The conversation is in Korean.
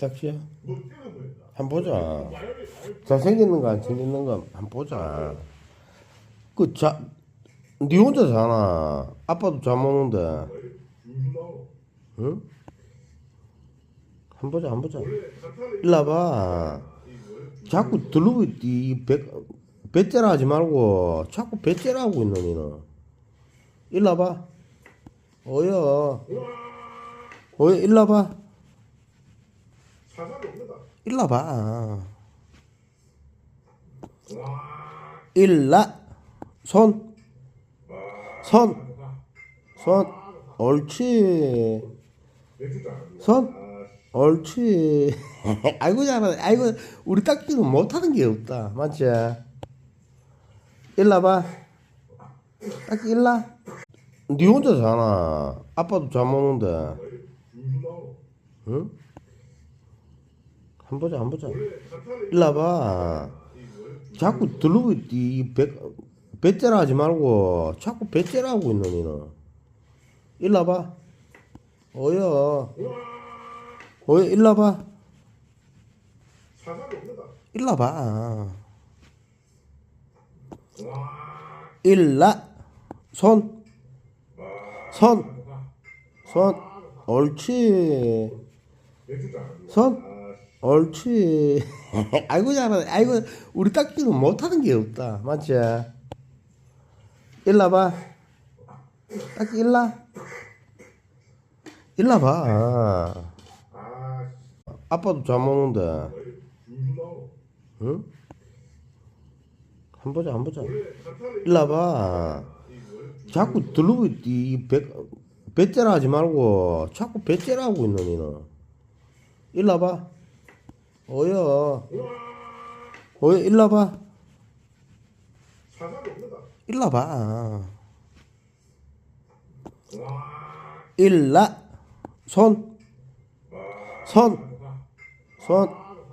딱지야? 한번 보자. 잘생겼는 거안 생겼는 거 한번 보자. 그 자, 니 혼자 자나? 아빠도 잠 오는데. 응? 한번 보자, 한번 보자. 일로 와봐. 자꾸 들르고 있디. 배, 배째라 하지 말고 자꾸 배째라 하고 있는 니는. 일로 와봐. 어여. 어여, 일로 와봐. 일로 와봐. 일라. 손. 손. 손. 옳지. 손. 옳지. 아이고 잘하네. 아이고 우리 딱지는 못하는 게 없다. 맞지? 일로 와봐. 딱지 일라. 니 혼자 자나? 아빠도 잠 오는데. 응? 한번 보자, 한번 보자. 일로 와봐. 자꾸 들르고 있디. 배, 배째라 하지 말고 자꾸 배째라 하고 있는 니는. 일로 와봐. 어여. 어여, 일로 와봐. 일로 와봐. 일라. 손. 손. 손. 옳지. 손. 옳지. 아이고 잘하네. 아이고 우리 딱지는 못하는 게 없다. 맞지? 일로 와봐. 딱지 일라. 일로 와봐. 아빠도 잠 오는데. 응? 한번 보자, 한번 보자. 일로 와봐. 자꾸 들르고 있디. 배, 배째라 하지 말고 자꾸 배째라 하고 있는 니는. 일로 와봐. 어여. 어여, 일로 와봐. 일로 와봐. 일라. 손. 손. 손.